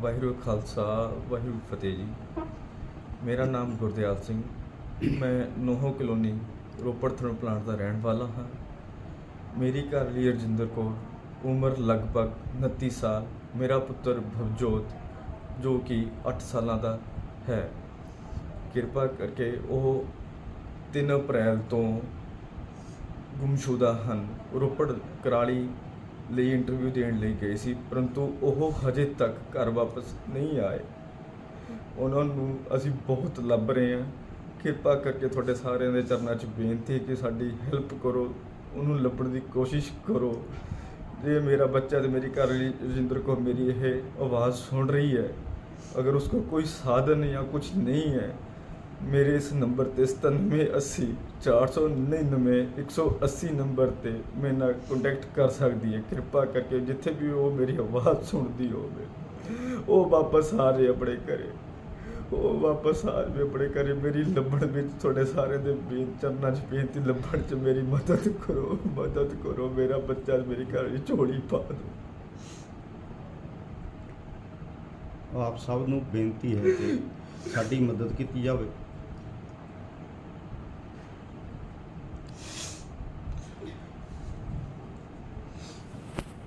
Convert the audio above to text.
ਵਾਹਿਗੁਰੂ ਖਾਲਸਾ, ਵਾਹਿਗੁਰੂ ਫਤਿਹ ਜੀ। ਮੇਰਾ ਨਾਮ ਗੁਰਦਿਆਲ ਸਿੰਘ। ਮੈਂ Noho colony, Ropar thermal plant ਦਾ ਰਹਿਣ ਵਾਲਾ ਹਾਂ। ਮੇਰੀ ਘਰ ਲਈ ਰਜਿੰਦਰ ਕੌਰ, ਉਮਰ ਲਗਭਗ 29 ਸਾਲ। ਮੇਰਾ ਪੁੱਤਰ ਭਵਜੋਤ, ਜੋ ਕਿ 8 ਸਾਲਾਂ ਦਾ ਹੈ। ਕਿਰਪਾ ਕਰਕੇ ਉਹ 3 ਅਪ੍ਰੈਲ ਤੋਂ ਗੁੰਮਸ਼ੁਦਾ ਹਨ। ਰੋਪੜ ਕਰਾਲੀ ਲਈ ਇੰਟਰਵਿਊ ਦੇਣ ਲਈ ਗਏ ਸੀ, ਪਰੰਤੂ ਉਹ ਹਜੇ ਤੱਕ ਘਰ ਵਾਪਸ ਨਹੀਂ ਆਏ। ਉਹਨਾਂ ਨੂੰ ਅਸੀਂ ਬਹੁਤ ਲੱਭ ਰਹੇ ਹਾਂ। ਕਿਰਪਾ ਕਰਕੇ ਤੁਹਾਡੇ ਸਾਰਿਆਂ ਦੇ ਚਰਨਾਂ 'ਚ ਬੇਨਤੀ ਹੈ ਕਿ ਸਾਡੀ ਹੈਲਪ ਕਰੋ, ਉਹਨੂੰ ਲੱਭਣ ਦੀ ਕੋਸ਼ਿਸ਼ ਕਰੋ। ਜੇ ਮੇਰਾ ਬੱਚਾ ਤੇ ਮੇਰੀ ਘਰ ਵਾਲੀ ਰਜਿੰਦਰ ਕੌਰ ਮੇਰੀ ਇਹ ਆਵਾਜ਼ ਸੁਣ ਰਹੀ ਹੈ, ਅਗਰ ਉਸਕੋ ਕੋਈ ਸਾਧਨ ਜਾਂ ਕੁਝ ਨਹੀਂ ਹੈ ਮੇਰੇ ਇਸ ਨੰਬਰ ਤੇ 9780 499 180 ਨੰਬਰ ਤੇ ਮੇਰੇ ਨਾਲ ਕੰਟੈਕਟ ਕਰ ਸਕਦੀ ਹੈ। ਕਿਰਪਾ ਕਰਕੇ ਜਿੱਥੇ ਵੀ ਉਹ ਮੇਰੀ ਆਵਾਜ਼ ਸੁਣਦੀ ਹੋਵੇ, ਉਹ ਵਾਪਸ ਆ ਜਾਏ ਆਪਣੇ ਘਰੇ। ਉਹ ਵਾਪਸ ਆ ਜਾਵੇ ਆਪਣੇ ਘਰੇ। ਮੇਰੀ ਲੱਭਣ ਵਿੱਚ ਤੁਹਾਡੇ ਸਾਰੇ ਦੇ ਬੇਨ, ਚਰਨਾਂ 'ਚ ਬੇਨਤੀ, ਲੱਭਣ 'ਚ ਮੇਰੀ ਮਦਦ ਕਰੋ ਮਦਦ ਕਰੋ। ਮੇਰਾ ਬੱਚਾ ਮੇਰੀ ਘਰ ਵਿੱਚ ਝੋਲੀ ਪਾ ਦਿਓ। ਆਪ ਸਭ ਨੂੰ ਬੇਨਤੀ ਹੈ ਕਿ ਸਾਡੀ ਮਦਦ ਕੀਤੀ ਜਾਵੇ।